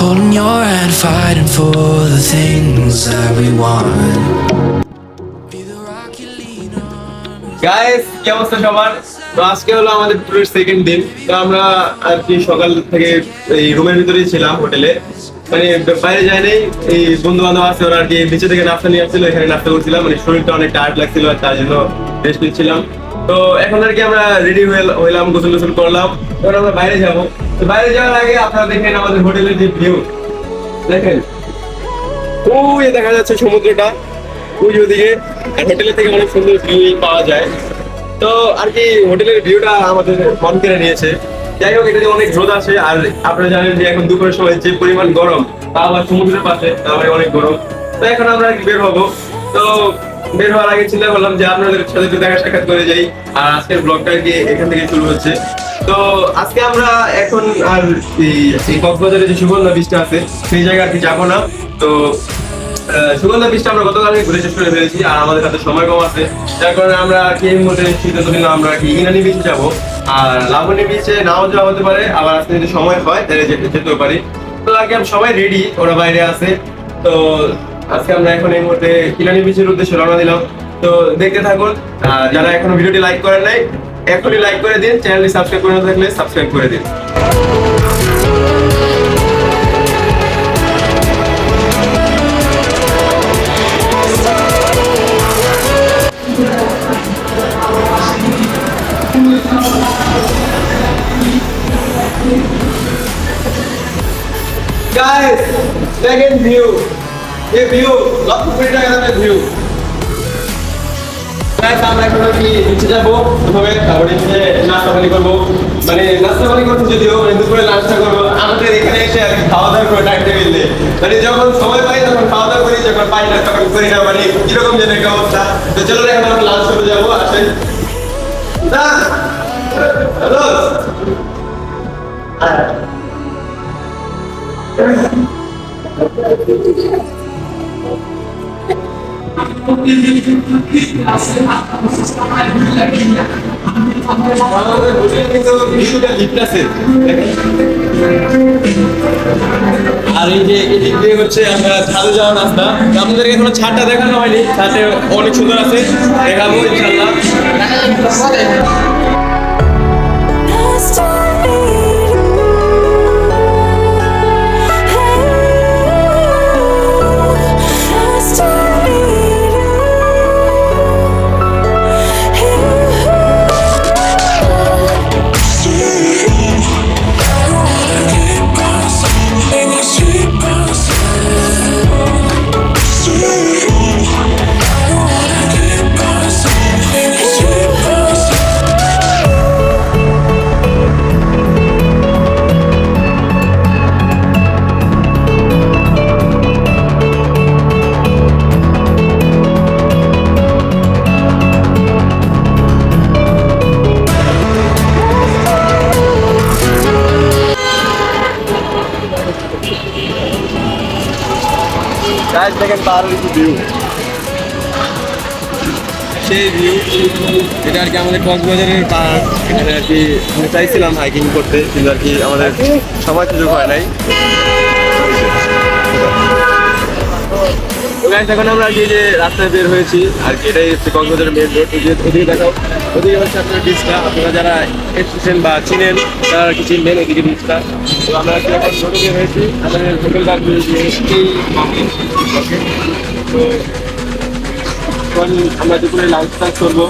Holding your hand, fighting for the things that we want. Guys কি অবস্থা সবার? তো আজকে হলো আমাদের ট্যুরের সেকেন্ড দিন। তো আমরা আর কি সকাল থেকে এই রুমের ভিতরেই ছিলাম হোটেলে। মানে বাইরে যাই নাই এই বন্ধু বান্ধব আছে ওরা আর কি নিচে থেকে নাস্তা নিয়ে আসছিল এখানে নাস্তা করছিলাম। মানে শরীরটা অনেক টায়ার্ড লাগছিল আর তার জন্য রেস্ট নিচ্ছিলাম। তো এখন আর কি আমরা রেডি হইলাম, গোসল গোসল করলাম। এবার আমরা বাইরে যাব। তো বাইরে যাওয়ার আগে আপনারা দেখেন আমাদের হোটেলের যে ভিউ দেখেন? ওই দেখা যাচ্ছে সমুদ্রটা। ওই ওদিকে। হোটেলের থেকে অনেক সুন্দর ভিউ পাওয়া যায়। তো আর কি হোটেলের ভিউটা আমাদের মন কেড়ে নিয়েছে। যাই হোক এটা যে অনেক রোদ আসে আর আপনারা জানেন যে এখন দুপুরের সময় যে পরিমাণ গরম, তা আবার সমুদ্রের পাশে তারপরে অনেক গরম। তো এখন আমরা আর কি বের হব। তো বের হওয়ার আগে চিন্তা করলাম যে আপনাদের সাথে একটু দেখা সাক্ষাৎ করে যাই, আর আজকের ব্লগটা কি এখান থেকে শুরু হচ্ছে। তো আজকে আমরা এখন আর এই- কক্সবাজারে যে সুগন্ধা বীজটা আছে, সেই জায়গায় আর কি যাব না। তো সুগন্ধা বীজটা আমরা গতকালকে ঘুরে শেষ করে ফেলেছি, আর আমাদের হাতে সময় কম আছে। যার কারণে আমরা কি এই মুহূর্তে সিদ্ধান্ত নিলাম আমরা কি ইনানি বিচে যাব। আর লাবণী বিচে নাও যাওয়া হতে পারে, আবার আজকে যদি সময় হয়, তাহলে যেতে যেতেও পারি। তো আগে সবাই রেডি ওরা বাইরে আছে। তো আজকে আমরা এখন এই মুহূর্তে কিলানি বিচের উদ্দেশ্যে রওনা দিলাম। তো দেখতে থাকুন যারা এখনও ভিডিওটি লাইক করেন নাই, এখনই লাইক করে দিন চ্যানেলটি সাবস্ক্রাইব করে না থাকলে সাবস্ক্রাইব করে দিন। গাইস দেখেন ভিউ এই ভিউ, লক্ষ কোটি টাকা দামের ভিউ। আমরা এখন কি নিচে যাব, প্রথমে তারপরে নিচে নাস্তা পানি করব। মানে নাস্তা পানি করব যদিও মানে দুপুরে নাস্তা করব। আমাদের এখানে এসে আর খাওয়া দাওয়া করে টাইম টেবিল নেই। মানে যখন সময় পাই তখন খাওয়া দাওয়া করি, যখন পাই না তখন করি না মানে কীরকম যেন একটা অবস্থা। তো চলো এখন আমরা লাঞ্চ করে যাব, আসেন। হ্যালো। আমাদের হোটেলে আর এই যে এদিক দিয়ে হচ্ছে আমরা ছাদে যাওয়ার রাস্তা। আমাদের এখনও ছাদটা দেখানো হয়নি। ছাদে অনেক সুন্দর আছে। দেখাবো ইনশাল্লাহ। গাইস দেখেন পাহাড়ের একটু ভিউ সেই ভিউ এটা আর কি আমাদের কক্সবাজারের পাহাড়। এখানে আর কি আমি চাইছিলাম হাইকিং করতে, কিন্তু আর কি আমাদের সময় সুযোগ হয় নাই। এখন আমরা আর যে রাস্তায় বের হয়েছি, আর কি, এটাই হচ্ছে কক্সবাজারের মেন রোড ওদিকে দেখাও। ওদিকে হচ্ছে আপনার বিচটা আপনারা যারা এসেছেন বা চিনেন, তারা কি চিনবেন ওদিকে বিচটা তো আমরা রোডে বের হয়েছি। আমাদের আর কি এই তো আমরা দুপুরে লাঞ্চ টাঞ্চ করব।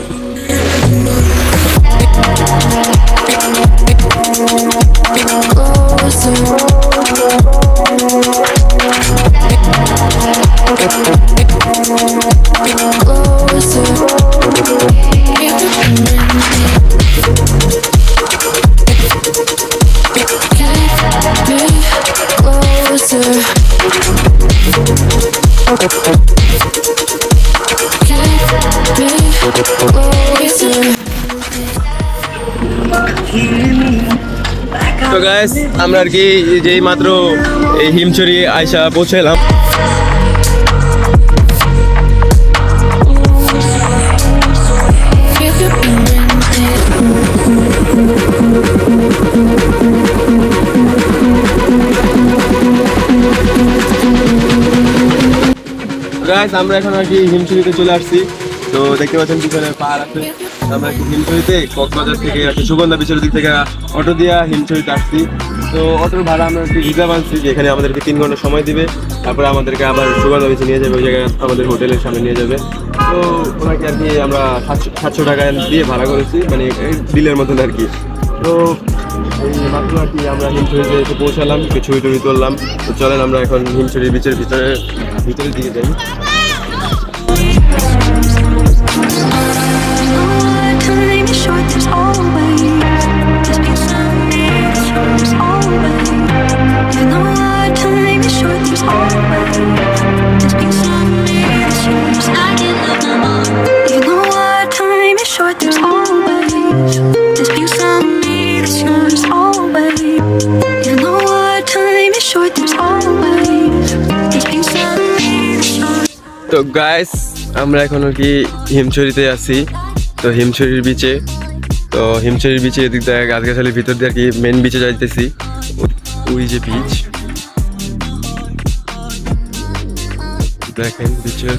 তো গাইস আমরা আর কি যেই মাত্র এই হিমছড়ি আয়সা পৌঁছাইলাম। গাইস আমরা এখন আর কি হিমছড়িতে চলে আসছি। তো দেখতে পাচ্ছেন পিছনে পাহাড় আছে। আমরা একটু হিমছড়িতে কক্সবাজার থেকে আর সুগন্ধা বিচের দিক থেকে অটো দিয়া হিমছড়িতে আসছি। তো অটোর ভাড়া আমরা একটু রিজার্ভ আনছি যে এখানে আমাদেরকে তিন ঘণ্টা সময় দিবে। তারপরে আমাদেরকে আবার সুগন্ধা বিচে নিয়ে যাবে, ওই জায়গায় আমাদের হোটেলের সামনে নিয়ে যাবে। তো ওনাকে আর কি আমরা সাতশো সাতশো টাকা দিয়ে ভাড়া করেছি মানে বিলের মতন আর কি। তো এই মাত্র আর কি আমরা হিমছড়িতে এসে পৌঁছালাম ছবি টবি তুললাম তো চলেন আমরা এখন হিমছড়ি বিচের ভিতরে ভিতরের দিকে যাই। তো গাইস আমরা এখন আর কি হিমছড়িতে আছি? তো হিমছড়ির বিচে তো হিমছড়ির বিচে এদিক দিয়ে গাছগাছালির ভিতর দিয়ে আর কি মেন বিচে যাইতেছি। ওই যে বিচ দেখেন বিচের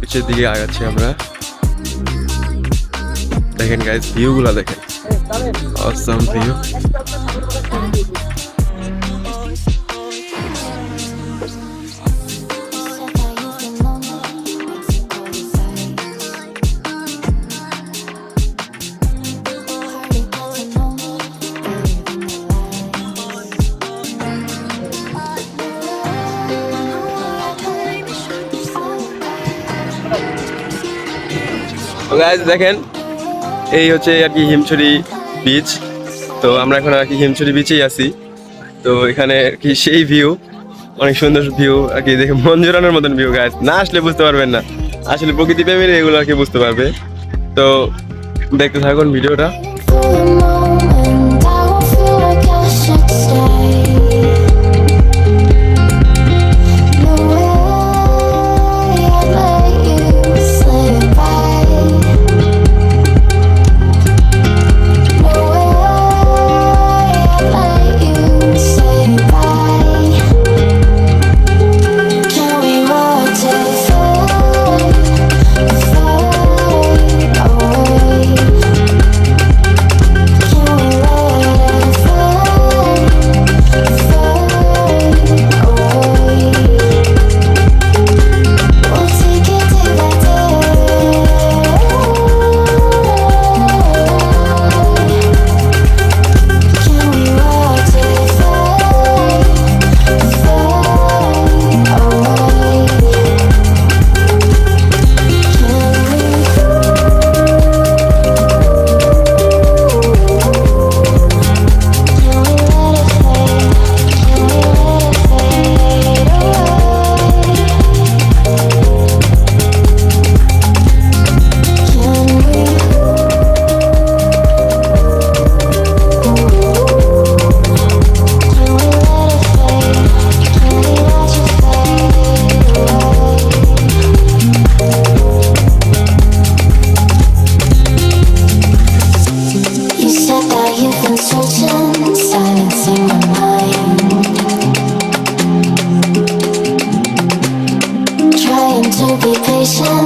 বিচের দিকে আগাচ্ছি আমরা। দেখেন গাইস ভিউগুলো দেখেন। অসাম ভিউ গাইজ দেখেন, এই হচ্ছে আর কি হিমছড়ি বিচ তো আমরা এখন আর কি হিমছড়ি বিচেই আছি। তো এখানে আর কি সেই ভিউ অনেক সুন্দর ভিউ আর কি দেখে মঞ্জুরানোর জোরানোর মতন ভিউ গাছ না আসলে বুঝতে পারবেন না। আসলে প্রকৃতি প্রেমীরা এগুলো আর কি বুঝতে পারবে। তো দেখতে থাকুন ভিডিওটা।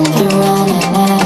you're running out.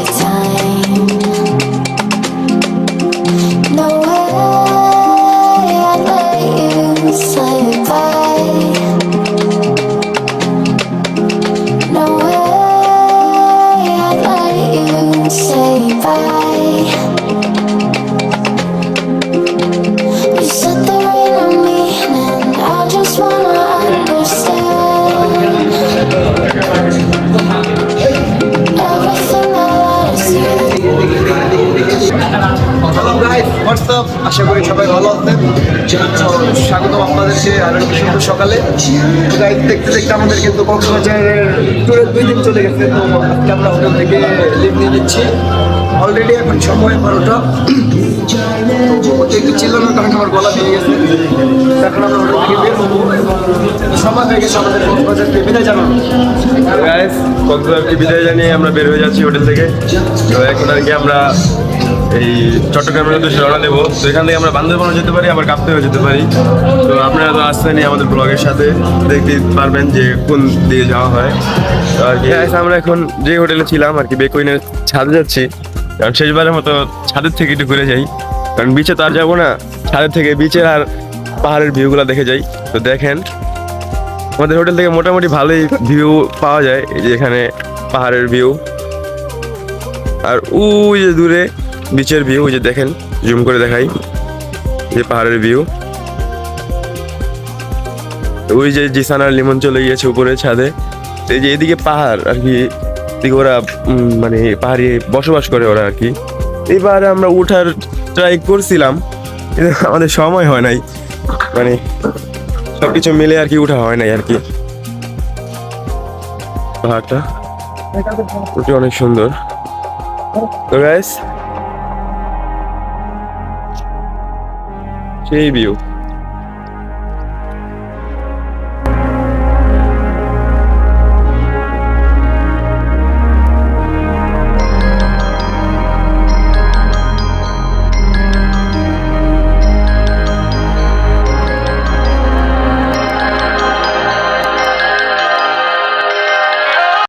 সকালে। গাইস দেখতে দেখতে আমাদের কিন্তু কক্সবাজারের ট্যুরের দুই দিন চলে গেছে। তো আজকে আমরা হোটেল থেকে লিভ নিয়ে নিচ্ছি। অলরেডি এখন সময় বারোটা। একটু না কারণ আমার গলা ভেঙে গেছে। এখন আমরা হোটেল থেকে বের হব এবং হয়ে গেছে আমাদের কক্সবাজারকে। বিদায় গাইস কক্সবাজারকে বিদায় জানিয়ে আমরা বের হয়ে যাচ্ছি হোটেল থেকে। তো এখন আর কি আমরা এই চট্টগ্রামের উদ্দেশ্যে রওনা দেবো। তো এখান থেকে আমরা বান্দরবানও যেতে পারি, আবার কাপ্তেও যেতে পারি। তো আপনারা তো আসছেনই আমাদের ব্লগের সাথে। দেখতে পারবেন যে কোন দিকে যাওয়া হয়। আর কি। আমরা এখন যে হোটেলে ছিলাম, আর কি বেকুইনের ছাদে যাচ্ছি। কারণ শেষবারের মতো ছাদের থেকে একটু ঘুরে যাই। কারণ বিচে তো আর যাব না। ছাদের থেকে বিচের আর পাহাড়ের ভিউগুলো দেখে যাই। তো দেখেন, আমাদের হোটেল থেকে মোটামুটি ভালোই ভিউ পাওয়া যায়। এই যে এখানে পাহাড়ের ভিউ আর ওই যে দূরে বিচের ভিউ, ওই যে দেখেন, জুম করে দেখাই। যে পাহাড়ের ভিউ। ওই যে জিসান আর লিমন চলে গিয়েছে উপরে ছাদে। এই যে এদিকে পাহাড়, আর কি, এদিকে ওরা মানে পাহাড়ে বসবাস করে ওরা, আর কি। এবার আমরা উঠার ট্রাই করছিলাম আমাদের সময় হয় নাই। মানে সবকিছু মিলে আর কি উঠা হয় নাই, আর কি। পাহাড়টা ওটি অনেক সুন্দর। তো গাইস সেই ভিউ